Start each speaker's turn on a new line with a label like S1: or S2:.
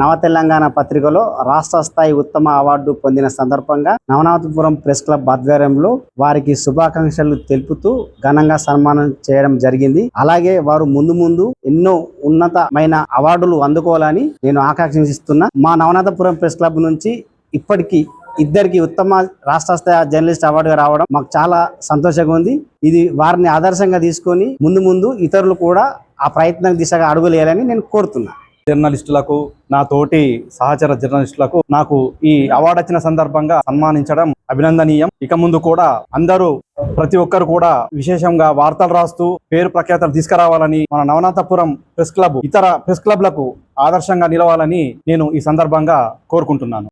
S1: నవ తెలంగాణ పత్రికలో రాష్ట్ర స్థాయి ఉత్తమ అవార్డు పొందిన సందర్భంగా నవనాథపురం ప్రెస్ క్లబ్ ఆధ్వర్యంలో వారికి శుభాకాంక్షలు తెలుపుతూ ఘనంగా సన్మానం చేయడం జరిగింది. అలాగే వారు ముందు ముందు ఎన్నో ఉన్నతమైన అవార్డులు అందుకోవాలని నేను ఆకాంక్షిస్తున్నా. మా నవనాథపురం ప్రెస్ క్లబ్ నుంచి ఇప్పటికీ ఇద్దరికి ఉత్తమ రాష్ట్ర స్థాయి జర్నలిస్ట్ అవార్డుగా రావడం మాకు చాలా సంతోషంగా ఉంది. ఇది వారిని ఆదర్శంగా తీసుకొని ముందు ముందు ఇతరులు కూడా ఆ ప్రయత్నం దిశగా అడుగులేయాలని నేను కోరుతున్నా.
S2: జర్నలిస్టులకు నా తోటి సహచర జర్నలిస్టులకు నాకు ఈ అవార్డు వచ్చిన సందర్భంగా సన్మానించడం అభినందనీయం. ఇక ముందు కూడా అందరూ ప్రతి ఒక్కరు కూడా విశేషంగా వార్తలు రాస్తూ పేరు ప్రఖ్యాతలు తీసుకురావాలని మన నవనాథపురం ప్రెస్ క్లబ్ ఇతర ప్రెస్ క్లబ్లకు ఆదర్శంగా నిలవాలని నేను ఈ సందర్భంగా కోరుకుంటున్నాను.